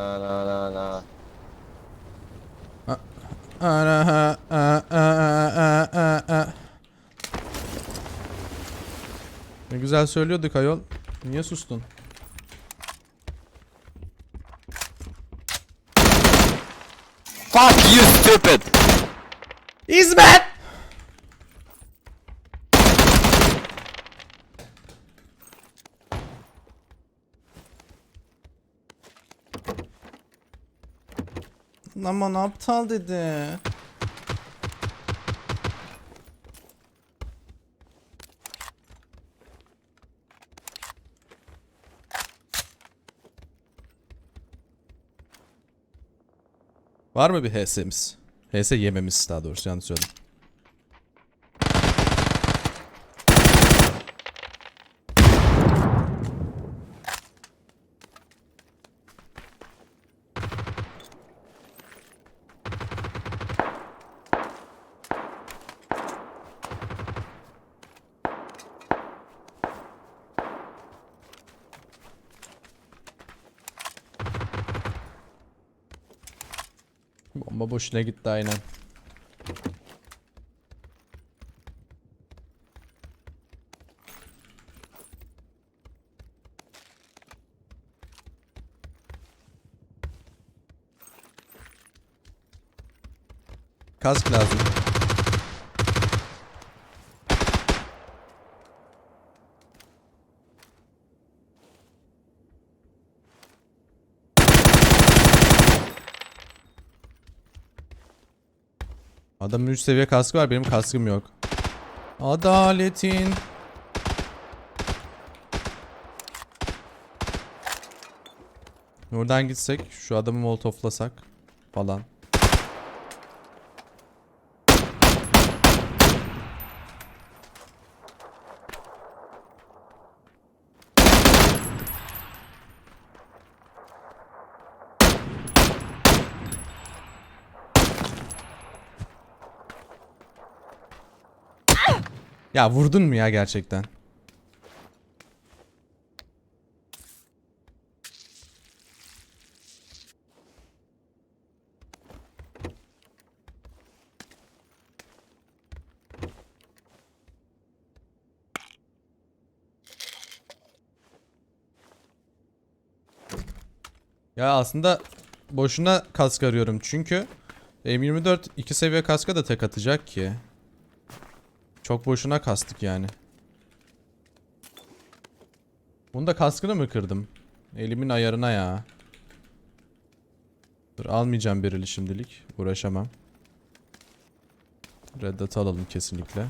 Na na na na. Ana ha a a a a a. Ne güzel söylüyorduk ayol. Niye sustun? Fuck you stupid! Hizmet! Aman aptal dedi. Var mı bir HS'miz? HS yememiz daha doğrusu yanlış söyledim. Bomba boşuna gitti aynen. Kask lazım. Adamın 3 seviye kaskı var benim kaskım yok. Adaletin. Oradan gitsek şu adamı molotoflasak falan. Ya vurdun mu ya gerçekten? Ya aslında boşuna kask arıyorum çünkü M24 2 seviye kaska da tek atacak ki. Çok boşuna kastık yani. Bunu da kaskını mı kırdım? Elimin ayarına ya. Dur almayacağım birili şimdilik. Uğraşamam. Red Dot alalım kesinlikle.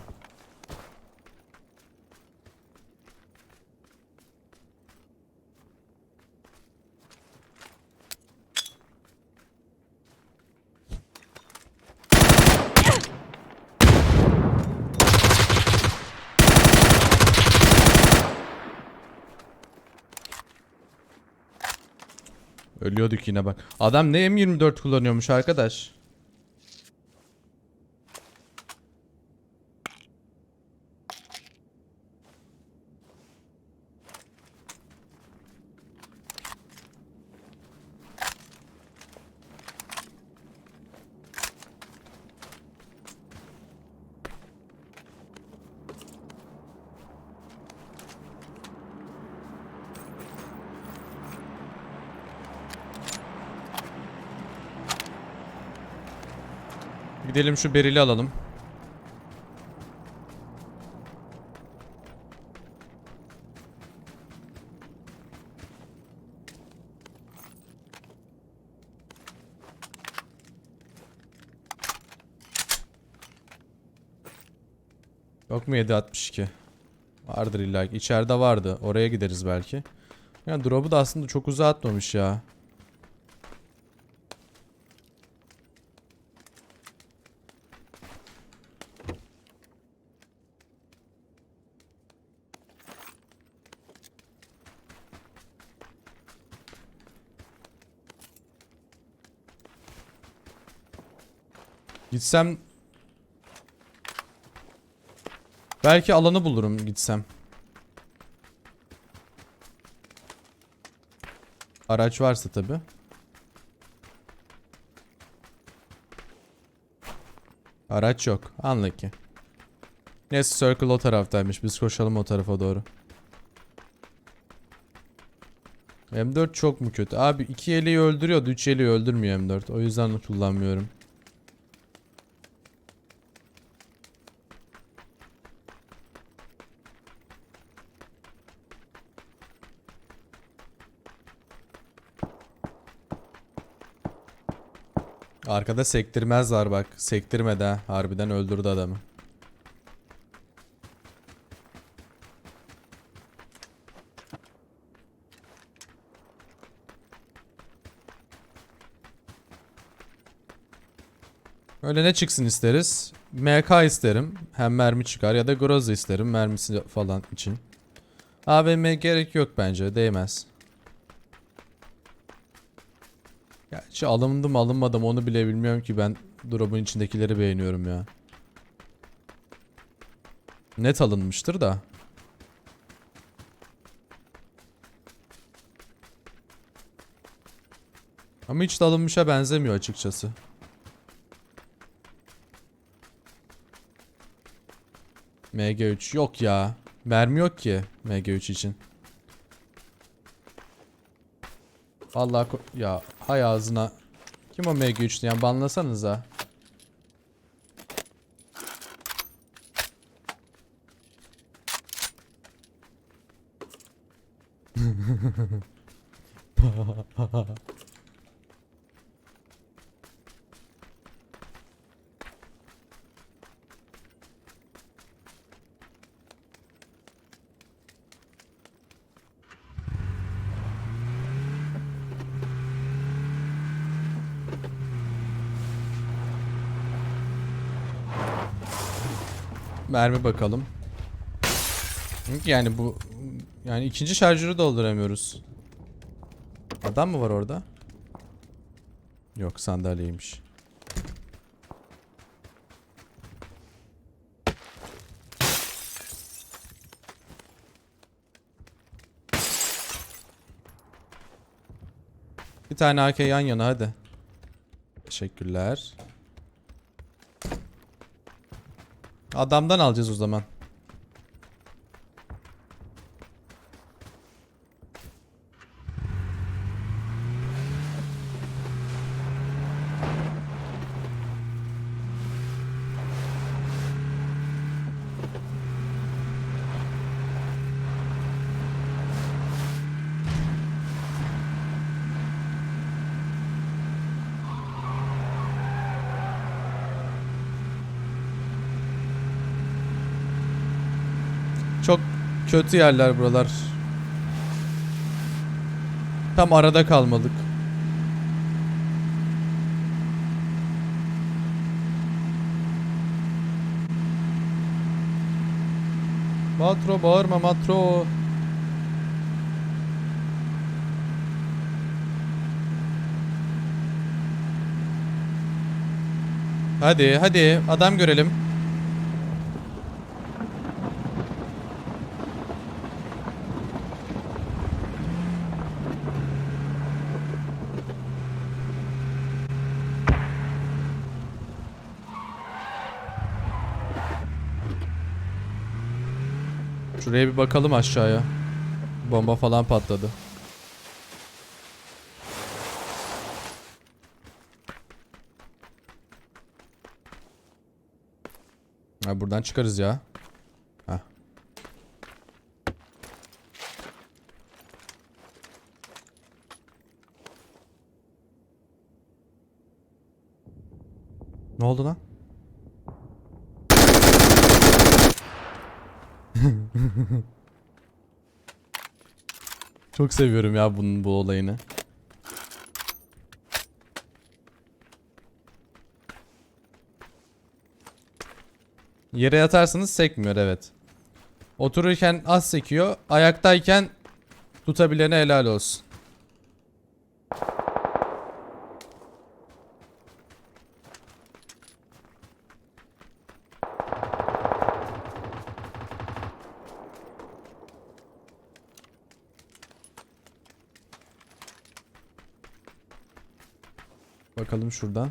Ölüyorduk yine bak. Adam ne M24 kullanıyormuş arkadaş. Gidelim şu berili alalım. Yok mu 762? Vardır illa ki. İçeride vardı. Oraya gideriz belki. Yani drop'u da aslında çok uzağa atmamış ya. Gitsem... Belki alanı bulurum gitsem. Araç varsa tabi. Araç yok. Anla ki. Neyse circle o taraftaymış. Biz koşalım o tarafa doğru. M4 çok mu kötü? Abi iki eli öldürüyordu. Üç eli öldürmüyor M4. O yüzden kullanmıyorum. Arkada sektirmez var bak. Sektirmedi ha. Harbiden öldürdü adamı. Öyle ne çıksın isteriz? MK isterim. Hem mermi çıkar ya da Groza isterim mermisi falan için. AVM gerek yok bence. Değmez. Gerçi alındım alınmadım onu bile bilmiyorum ki ben drop'un içindekileri beğeniyorum ya. Net alınmıştır da. Ama hiç de alınmışa benzemiyor açıkçası. MG3 yok ya. Mermi yok ki MG3 için. Vallahi ko- ya hay ağzına. Kim o MG3 diyen banlasanıza. Mermi bakalım. Yani bu yani ikinci şarjörü dolduramıyoruz. Adam mı var orada? Yok sandalyeymiş. Bir tane AK yan yana hadi. Teşekkürler. Adamdan alacağız o zaman. Çok kötü yerler buralar. Tam arada kalmadık. Matro bağırma matro. Hadi hadi adam görelim. Şuraya bir bakalım aşağıya. Bomba falan patladı. Ha, buradan çıkarız ya. Ha. Ne oldu lan? Çok seviyorum ya bunun bu olayını. Yere yatarsanız sekmiyor evet. Otururken az sekiyor. Ayaktayken tutabilene helal olsun. Bakalım şuradan.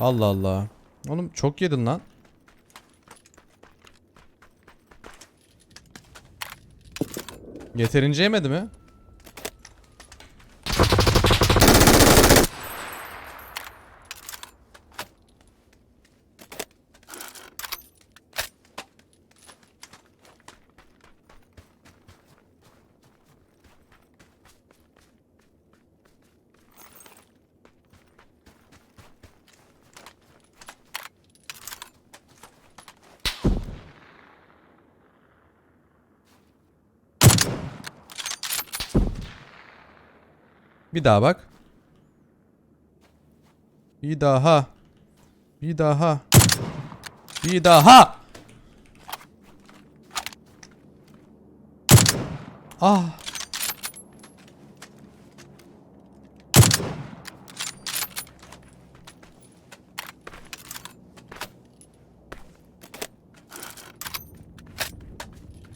Allah Allah. Oğlum çok yedin lan. Yeterince yemedi mi? Bir daha bak. Bir daha. Bir daha. Bir daha. Ah.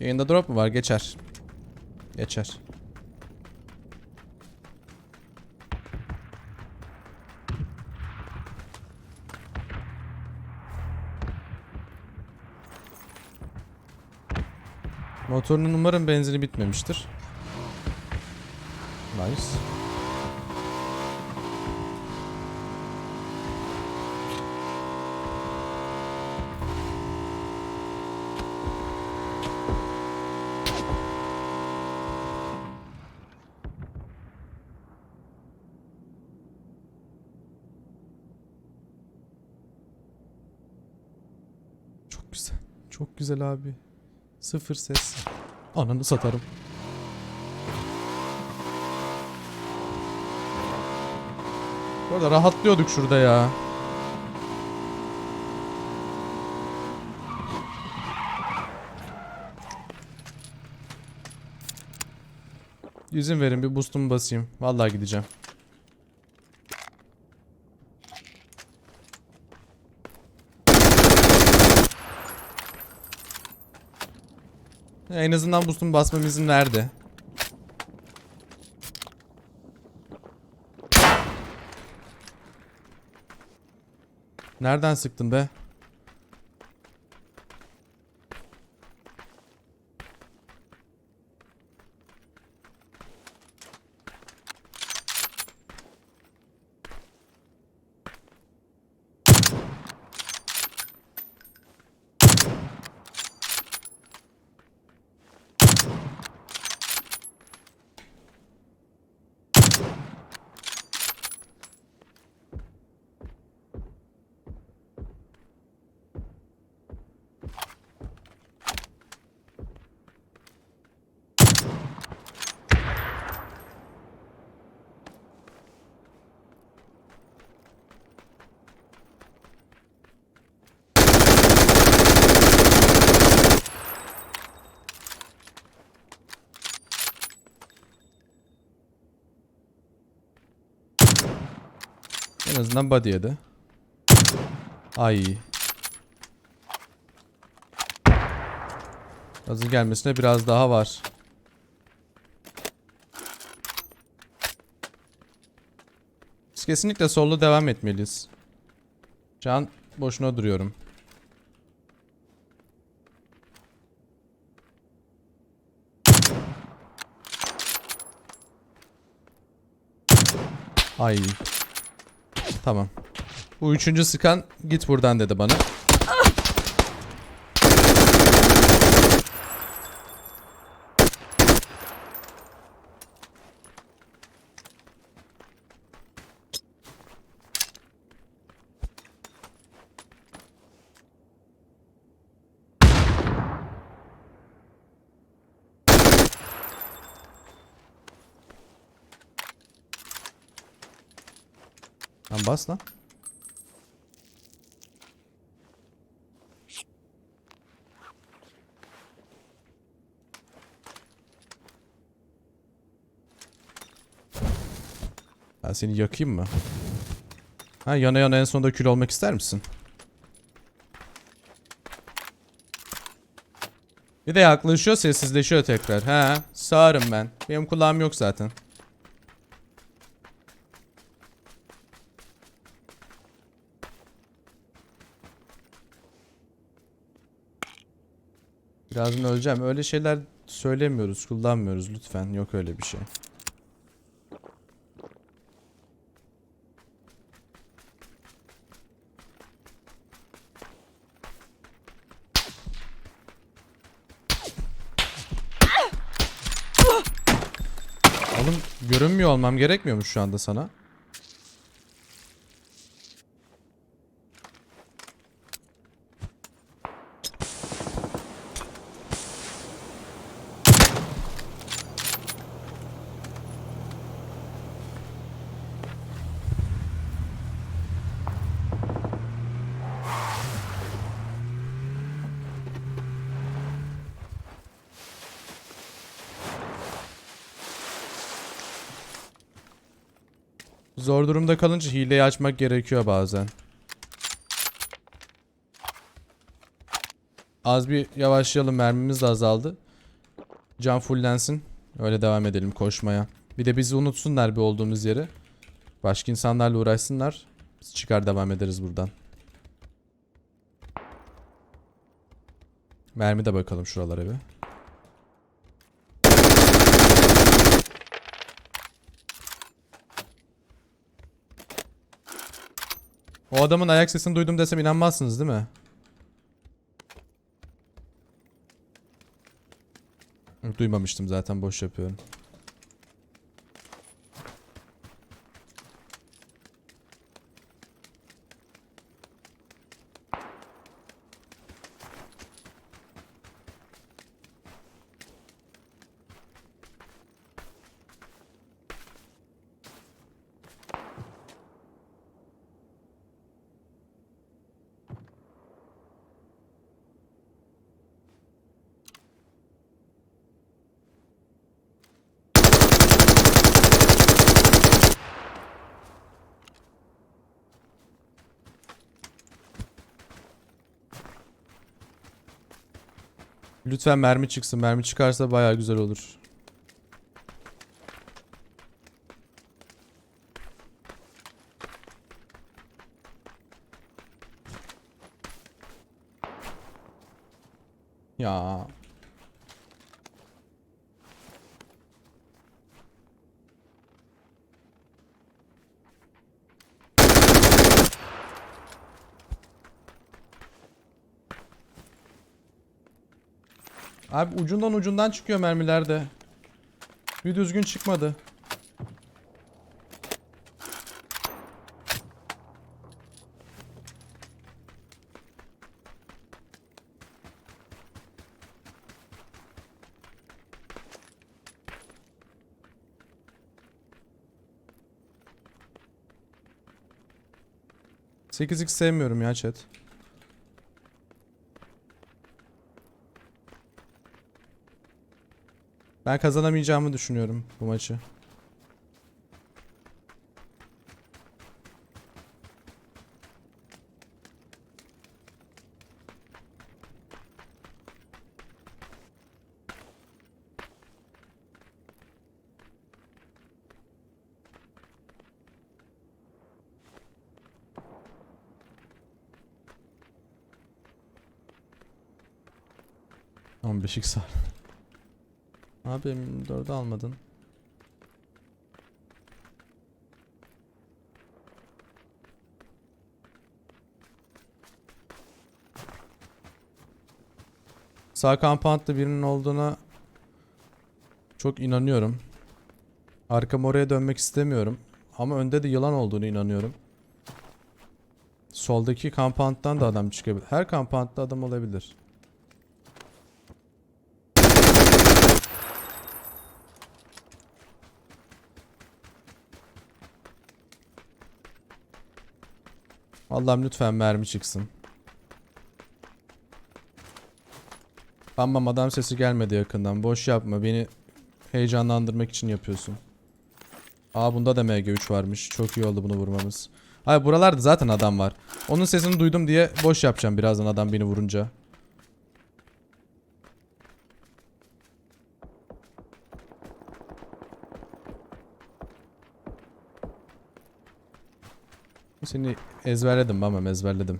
Yayında drop mu var? Geçer. Geçer. Motorunun umarım benzini bitmemiştir. Nice. Çok güzel. Çok güzel abi. Sıfır ses. Ananı satarım. Bu arada rahatlıyorduk şurada ya. İzin verin bir boost'umu basayım. Vallahi gideceğim. En azından boost'umu basmam izin verdi. Nereden sıktın be? En azından body yedi. Ay. Gazın gelmesine biraz daha var. Biz kesinlikle sollu devam etmeliyiz. Şu an boşuna duruyorum. Ay. Tamam. Bu üçüncü sıkan git buradan dedi bana. Lan bas lan. Ben seni yakayım mı? Ha yana yana en sonunda kül olmak ister misin? Bir de yaklaşıyor sessizleşiyor tekrar. Ha sağırım ben. Benim kulağım yok zaten. Birazdan öleceğim. Öyle şeyler söylemiyoruz, kullanmıyoruz lütfen. Yok öyle bir şey. Oğlum görünmüyor olmam gerekmiyor mu şu anda sana? Zor durumda kalınca hileyi açmak gerekiyor bazen. Az bir yavaşlayalım mermimiz de azaldı. Can fullensin. Öyle devam edelim koşmaya. Bir de bizi unutsunlar bir olduğumuz yeri. Başka insanlarla uğraşsınlar. Biz çıkar devam ederiz buradan. Mermi de bakalım şuralara bir. O adamın ayak sesini duydum desem inanmazsınız değil mi? Duymamıştım zaten boş yapıyorum. Lütfen mermi çıksın. Mermi çıkarsa baya güzel olur. Ya. Abi ucundan ucundan çıkıyor mermiler de. Bir düzgün çıkmadı. Sekiz x sevmiyorum ya chat. Ben kazanamayacağımı düşünüyorum bu maçı. On beş x var. Abi M4'ü almadın. Sağ kampantlı birinin olduğuna çok inanıyorum. Arkam oraya dönmek istemiyorum. Ama önde de yılan olduğunu inanıyorum. Soldaki kampanttan da adam çıkabilir. Her kampantta adam olabilir. Allah'ım lütfen mermi çıksın. Tamam adam sesi gelmedi yakından. Boş yapma. Beni heyecanlandırmak için yapıyorsun. Aa bunda da MG3 varmış. Çok iyi oldu bunu vurmamız. Hayır buralarda zaten adam var. Onun sesini duydum diye boş yapacağım birazdan adam beni vurunca. Seni ezberledim ama ezberledim.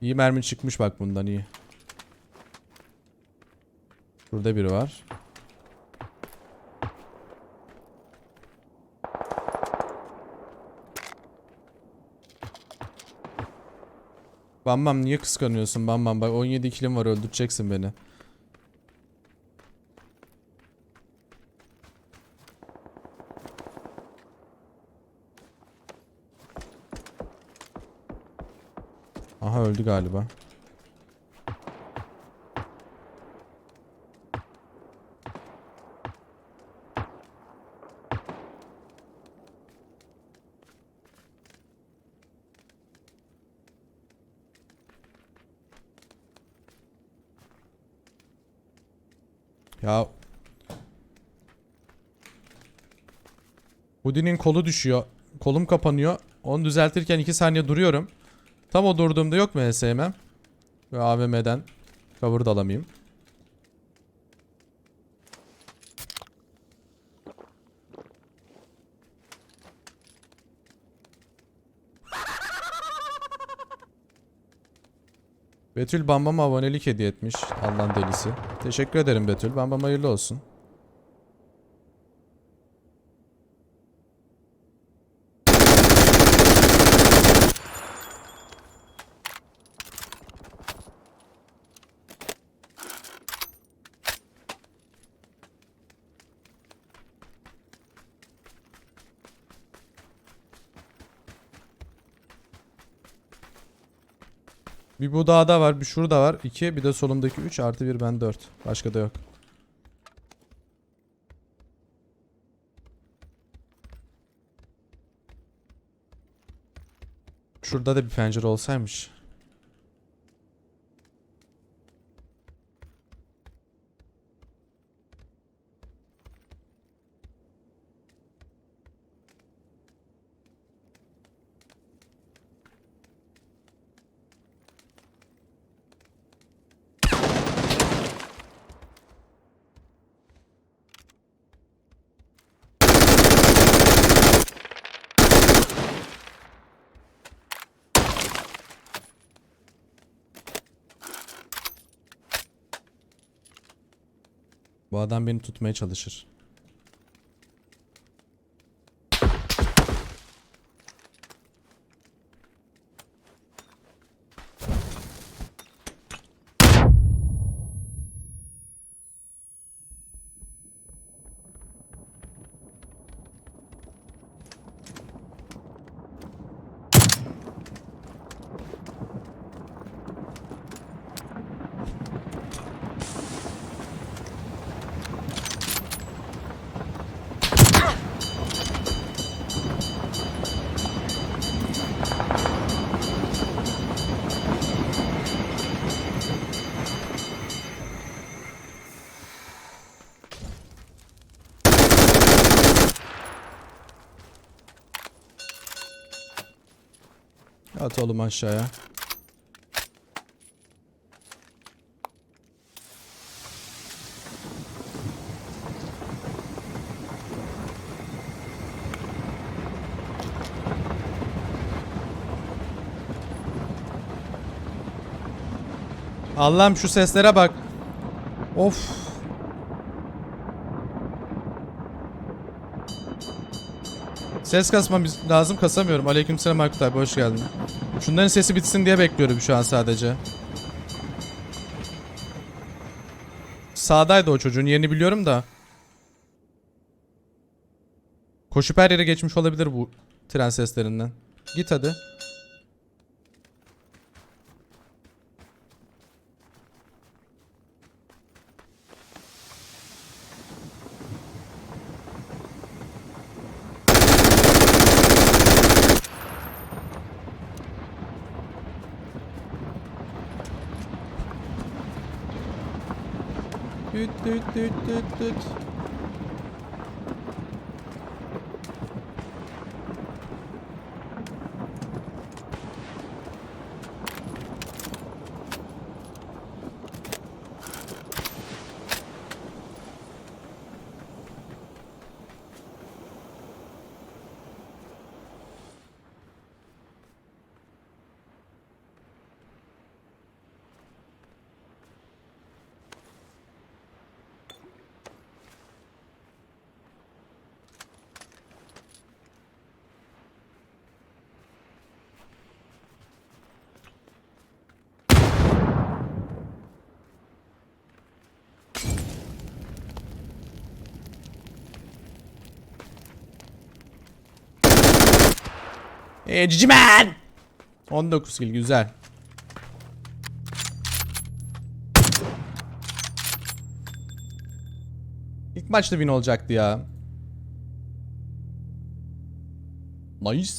İyi mermi çıkmış bak bundan iyi. Şurada biri var. Bam niye kıskanıyorsun bam bak 17 kilim var öldüreceksin beni. Öldü galiba. Ya Hoodie'nin kolu düşüyor. Kolum kapanıyor. Onu düzeltirken 2 saniye duruyorum. Tam o durduğumda yok mu HSM'm? Ve AVM'den cover da alamayayım. Betül Bambam'a abonelik hediye etmiş. Allah'ın delisi. Teşekkür ederim Betül. Bambam hayırlı olsun. Bir bu dağda var, bir şurada var. 2, bir de solumdaki 3 artı 1 ben 4. Başka da yok. Şurada da bir pencere olsaymış. Bu adam beni tutmaya çalışır. At oğlum aşağıya. Allah'ım şu seslere bak. Of. Ses kasmam lazım kasamıyorum. Aleykümselam Aykut abi hoş geldin. Şunların sesi bitsin diye bekliyorum şu an sadece. Sağdaydı o çocuğun yerini biliyorum da. Koşup her yere geçmiş olabilir bu tren seslerinden. Git hadi. Düt düt düt düt düt. Eee cici man. 19 kill güzel. İlk maçta win olacaktı ya. Nice.